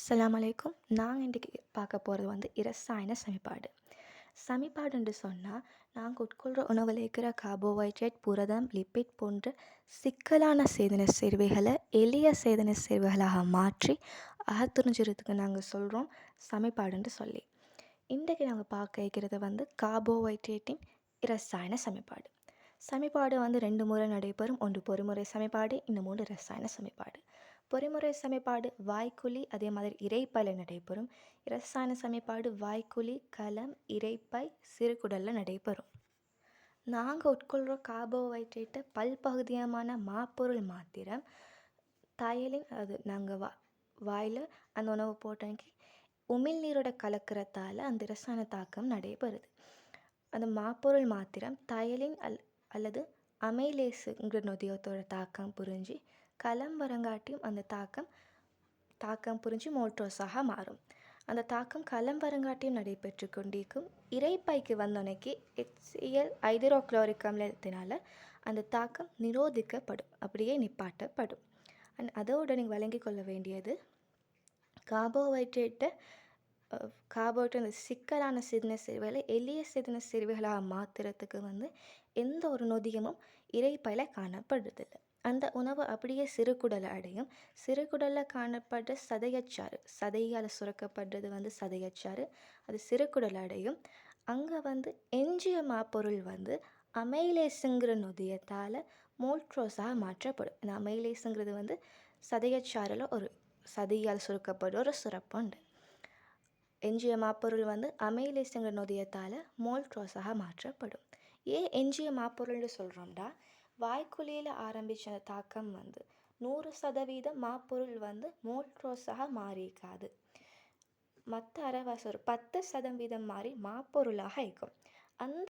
அஸ்லாம் அலைக்கும். நாங்கள் இன்றைக்கி பார்க்க போகிறது வந்து இரசாயன சமிபாடு சமிபாடுன்னு சொன்னால் நாங்கள் உட்கொள்கிற உணவில் இருக்கிற கார்போஹைட்ரேட் புரதம் லிப்பிட் போன்ற சிக்கலான சேதன சேர்வைகளை எளிய சேதன சேர்வைகளாக மாற்றி அகத்துறிஞ்சிறதுக்கு நாங்கள் சொல்கிறோம் சமிபாடுன்னு சொல்லி. இன்றைக்கு நாங்கள் பார்க்க இருக்கிறது வந்து கார்போஹைட்ரேட்டின் இரசாயன சமிபாடு சமிபாடு வந்து ரெண்டு முறை நடைபெறும் ஒன்று பொறிமுறை சமிபாடு இன்னும் இரசாயன சமிபாடு பொறிமுறை சமைப்பாடு வாய்க்குழி அதே மாதிரி இறைப்பையில் நடைபெறும். இரசாயன சமைப்பாடு வாய்க்குழி கலம் இறைப்பை சிறுகுடலில் நடைபெறும். நாங்கள் உட்கொள்கிற கார்போஹைட்ரேட்டை பல்பகுதியமான மாப்பொருள் மாத்திரம் தயலின் அது நாங்கள் வா வாயில் அந்த உணவு போட்டோன்னே உமிழ்நீரோட கலக்கிறதால அந்த இரசாயன தாக்கம் நடைபெறுது. அந்த மாப்பொருள் மாத்திரம் தயலின் அல் அல்லது அமைலேஸுங்கிற நொதியத்தோட தாக்கம் புரிஞ்சு களம் வரங்காட்டியும் அந்த தாக்கம் தாக்கம் புரிஞ்சு மோட்ரோஸாக மாறும். அந்த தாக்கம் களம் வரங்காட்டியும் நடைபெற்று கொண்டிருக்கும். இறைப்பைக்கு வந்தோனைக்கு எச்சிஎல் ஐதரோக்ளோரிக் அமிலத்தினால் அந்த தாக்கம் நிரோதிக்கப்படும். அப்படியே நிப்பாட்டப்படும். அண்ட் அதோடு நீங்கள் வழங்கி கொள்ள வேண்டியது கார்போஹைட்ரேட்டை கார்போஹைட்ரேட் அந்த சிக்கலான சிறுநீர சிறுவைகளை எளிய சிறுநீர சிறுவைகளாக மாற்றுறதுக்கு வந்து எந்த ஒரு நொதியமும் இறைப்பையில் காணப்படுறதில்லை. அந்த உணவு அப்படியே சிறுகுடலை அடையும். சிறுகுடலில் காணப்படுற சதையச்சாறு சதையால் சுரக்கப்படுறது வந்து சதையச்சாறு. அது சிறுகுடலை அடையும். அங்கே வந்து எஞ்சிய மாப்பொருள் வந்து அமைலேஸுங்கிற நொதியத்தால் மோல்ட்ரோஸாக மாற்றப்படும். இந்த அமைலேஸுங்கிறது வந்து சதையச்சாறில் ஒரு சதையால் சுருக்கப்படும் ஒரு சுரப்புண்டு எஞ்சிய மாப்பொருள் வந்து அமைலேஸுங்கிற நொதியத்தால் மோல்ட்ரோஸாக மாற்றப்படும். ஏன் எஞ்சிய மாப்பொருள்னு சொல்கிறோம்டா வாய்க்குழியில் ஆரம்பித்த அந்த தாக்கம் வந்து நூறு சதவீதம் மாப்பொருள் வந்து மோல்ட்ரோஸாக மாறியிருக்காது. மற்ற அரைவாசி ஒரு பத்து சதவீதம் மாறி மாப்பொருளாக இருக்கும். அந்த